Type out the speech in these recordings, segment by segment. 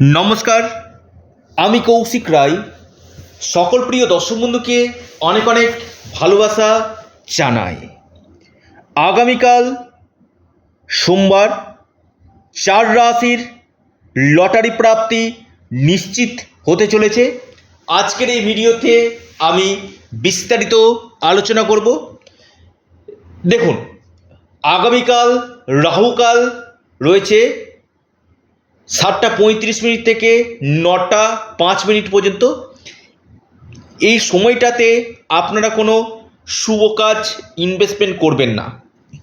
নমস্কার, আমি কৌশিক রায়। সকল প্রিয় দর্শক বন্ধুকে অনেক অনেক ভালোবাসা জানাই। আগামীকাল সোমবার, চার রাশির লটারি প্রাপ্তি নিশ্চিত হতে চলেছে। আজকের এই ভিডিওতে আমি বিস্তারিত আলোচনা করব। দেখুন, আগামীকাল, রাহুকাল রয়েছে। সাতটা পঁয়ত্রিশ মিনিট থেকে নটা পাঁচ মিনিট পর্যন্ত। এই সময়টাতে আপনারা কোনো শুভ কাজ ইনভেস্টমেন্ট করবেন না।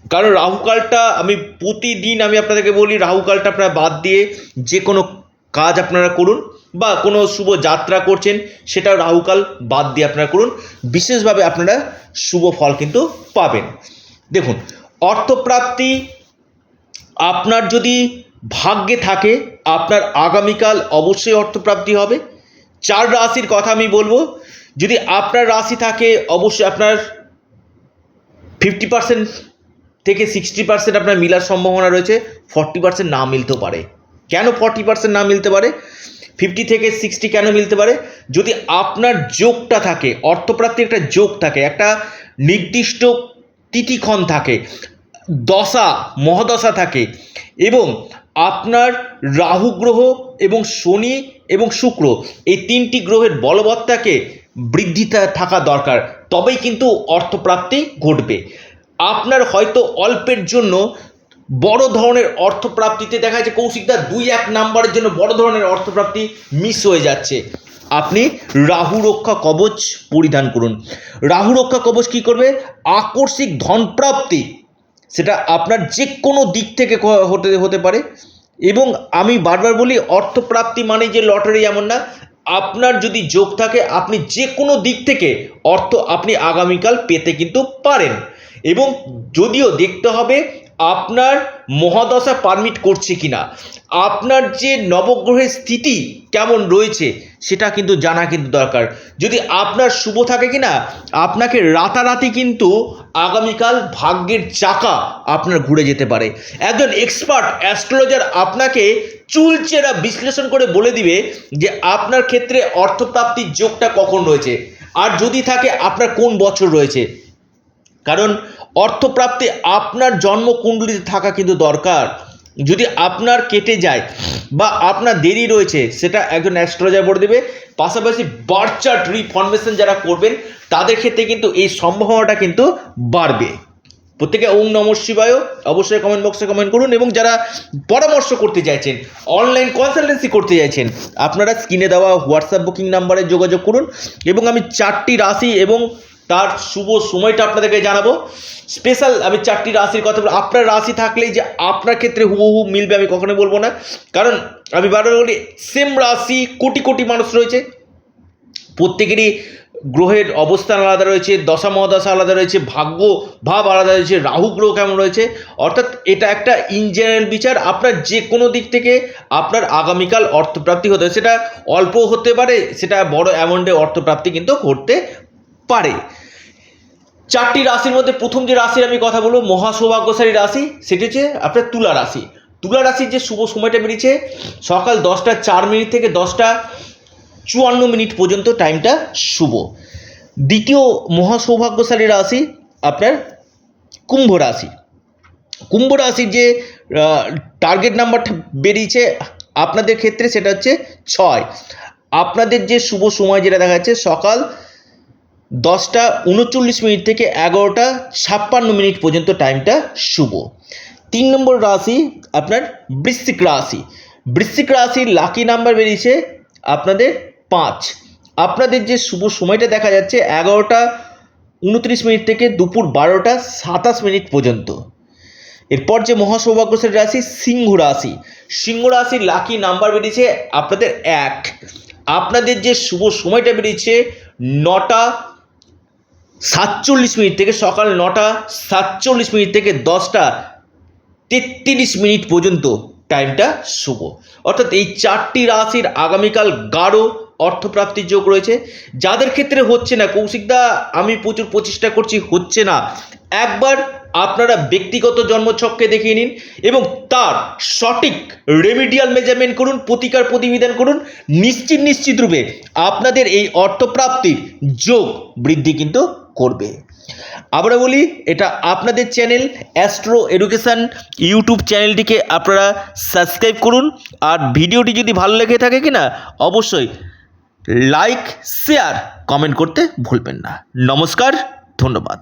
কারণ রাহুকালটা আমি প্রতিদিন আমি আপনাদেরকে বলি রাহুকালটা আপনারা বাদ দিয়ে যে কোনো কাজ আপনারা করুন বা কোনো শুভ যাত্রা করছেন, সেটা রাহুকাল বাদ দিয়ে আপনারা করুন। বিশেষভাবে আপনারা শুভ ফল কিন্তু পাবেন। দেখুন, অর্থপ্রাপ্তি আপনার যদি ভাগ্যে থাকে, আপনার আগামীকাল অবশ্যই অর্থপ্রাপ্তি হবে। চার রাশির কথা আমি বলব, যদি আপনার রাশি থাকে, অবশ্যই আপনার ফিফটি পার্সেন্ট থেকে সিক্সটি পার্সেন্ট আপনার মিলার সম্ভাবনা রয়েছে ফর্টি পার্সেন্ট না মিলতেও পারে। কেন ফর্টি পার্সেন্ট না মিলতে পারে? ফিফটি থেকে সিক্সটি কেন মিলতে পারে? যদি আপনার যোগটা থাকে, অর্থপ্রাপ্তির একটা যোগ থাকে, একটা নির্দিষ্ট তিথিক্ষণ থাকে, দশা, মহাদশা থাকে এবং আপনার রাহু গ্রহ এবং শনি এবং শুক্র, এই তিনটি গ্রহের বলবত্তাকে বৃদ্ধিতে থাকা দরকার। তবেই কিন্তু অর্থপ্রাপ্তি ঘটবে। আপনার হয়তো অল্পের জন্য বড় ধরনের অর্থপ্রাপ্তিতে দেখা যাচ্ছে কৌশিকদা দুই এক নাম্বারের জন্য বড় ধরনের অর্থপ্রাপ্তি মিস হয়ে যাচ্ছে। আপনি রাহু রক্ষা কবচ পরিধান করুন। রাহু রক্ষা কবচ কী করবে? আকস্মিক ধনপ্রাপ্তি আপনার যে কোনো দিক থেকে হতে হতে পারে। এবং আমি বারবার বলি, অর্থপ্রাপ্তি মানে যে লটারি এমন না। আপনার যদি যোগ থাকে, আপনি যে কোনো দিক থেকে অর্থ আপনি আগামীকাল পেতে কিন্তু পারেন। এবং যদিও দেখতে হবে, আপনার মহাদশা পারমিট করছে কিনা। আপনার যে নবগ্রহের স্থিতি কেমন রয়েছে, সেটা কিন্তু জানা কিন্তু দরকার। যদি আপনার শুভ থাকে কি না আপনাকে রাতারাতি কিন্তু আগামীকাল ভাগ্যের চাকা আপনার ঘুরে যেতে পারে। একজন এক্সপার্ট অ্যাস্ট্রোলজার আপনাকে চুলচেরা বিশ্লেষণ করে বলে দিবে যে আপনার ক্ষেত্রে অর্থপ্রাপ্তির যোগটা কখন রয়েছে। আর যদি থাকে, আপনার কোন বছর রয়েছে। কারণ অর্থপ্রাপ্তি আপনার জন্মকুণ্ডলিতে থাকা কিন্তু দরকার। যদি আপনার কেটে যায় বা আপনার দেরি রয়েছে, সেটা একজন অ্যাস্ট্রোলজার বলে দেবে। পাশাপাশি বার্থ চার্ট রিফরমেশন যারা করবেন, তাদের ক্ষেত্রে কিন্তু এই সম্ভাবনাটা কিন্তু বাড়বে। প্রত্যেকে ওম নম শিবায়, অবশ্যই কমেন্ট বক্সে কমেন্ট করুন এবং যারা পরামর্শ করতে চাইছেন অনলাইন কনসালটেন্সি করতে চাইছেন, আপনারা স্ক্রিনে দেওয়া হোয়াটসঅ্যাপ বুকিং নাম্বারে যোগাযোগ করুন এবং আমি চারটি রাশি এবং তার শুভ সময়টা আপনাদেরকে জানাব। স্পেশাল আমি চারটি রাশির কথা বলব। আপনার রাশি থাকলেই যে আপনার ক্ষেত্রে হুবহু মিলবে আমি কখনোই বলব না। কারণ আমি বারবার বলি সেম রাশি, কোটি কোটি মানুষ রয়েছে। প্রত্যেকেরই গ্রহের অবস্থান আলাদা রয়েছে, দশা মহাদশা আলাদা রয়েছে, ভাগ্য ভাব আলাদা রয়েছে, রাহু গ্রহ কেমন রয়েছে। অর্থাৎ এটা একটা ইন জেনারেল বিচার। আপনার যে কোনো দিক থেকে আপনার আগামীকাল অর্থপ্রাপ্তি হতে সেটা অল্প হতে পারে, সেটা বড় অ্যামাউন্টে অর্থপ্রাপ্তি কিন্তু ঘটতে পারে। চারটি রাশির মধ্যে প্রথম যে রাশির আমি কথা বলব মহা সৌভাগ্যশালী রাশি, সেটি হচ্ছে আপনার তুলা রাশি। তুলা রাশির যে শুভ সময়টা বেরিয়েছে, সকাল দশটা চার মিনিট থেকে দশটা চুয়ান্ন মিনিট পর্যন্ত টাইমটা শুভ। দ্বিতীয় মহা সৌভাগ্যশালী রাশি আপনার কুম্ভ রাশি। কুম্ভ রাশির যে টার্গেট নাম্বারটা বেরিয়েছে আপনাদের ক্ষেত্রে সেটা হচ্ছে ছয়। আপনাদের যে শুভ সময় যেটা দেখা যাচ্ছে, সকাল দশটা উনচল্লিশ মিনিট থেকে এগারোটা ছাপ্পান্ন মিনিট পর্যন্ত টাইমটা শুভ। তিন নম্বর রাশি আপনার বৃশ্চিক রাশি। বৃশ্চিক রাশির লাকি নাম্বার বেরিয়েছে আপনাদের পাঁচ। আপনাদের যে শুভ সময়টা দেখা যাচ্ছে এগারোটা উনত্রিশ মিনিট থেকে দুপুর বারোটা সাতাশ মিনিট পর্যন্ত। এরপর যে মহাসৌভাগ্যশালী রাশি সিংহ রাশি। সিংহ রাশির লাকি নাম্বার বেরিয়েছে আপনাদের এক। আপনাদের যে শুভ সময়টা বেরিয়েছে নটা সাতচল্লিশ মিনিট থেকে সকাল নটা, সাতচল্লিশ মিনিট থেকে দশটা, তেত্রিশ মিনিট পর্যন্ত টাইমটা শুভ। অর্থাৎ এই চারটি রাশির আগামীকাল গাঢ় অর্থপ্রাপ্তির যোগ রয়েছে। যাদের ক্ষেত্রে হচ্ছে না কৌশিকদা আমি প্রচুর প্রচেষ্টা করছি, হচ্ছে না। একবার আপনারা ব্যক্তিগত জন্মছককে দেখিয়ে নিন এবং তার সঠিক রেমিডিয়াল মেজারমেন্ট করুন, প্রতিকার প্রতিবিধান করুন, নিশ্চিত নিশ্চিত রূপে আপনাদের এই অর্থপ্রাপ্তির যোগ বৃদ্ধি কিন্তু করবে। আমরা বলি, এটা আপনাদের চ্যানেল অ্যাস্ট্রো এডুকেশান ইউটিউব চ্যানেলটিকে আপনারা সাবস্ক্রাইব করুন। আর ভিডিওটি যদি ভালো লেগে থাকে কিনা, অবশ্যই লাইক, শেয়ার, কমেন্ট করতে ভুলবেন না। নমস্কার, ধন্যবাদ।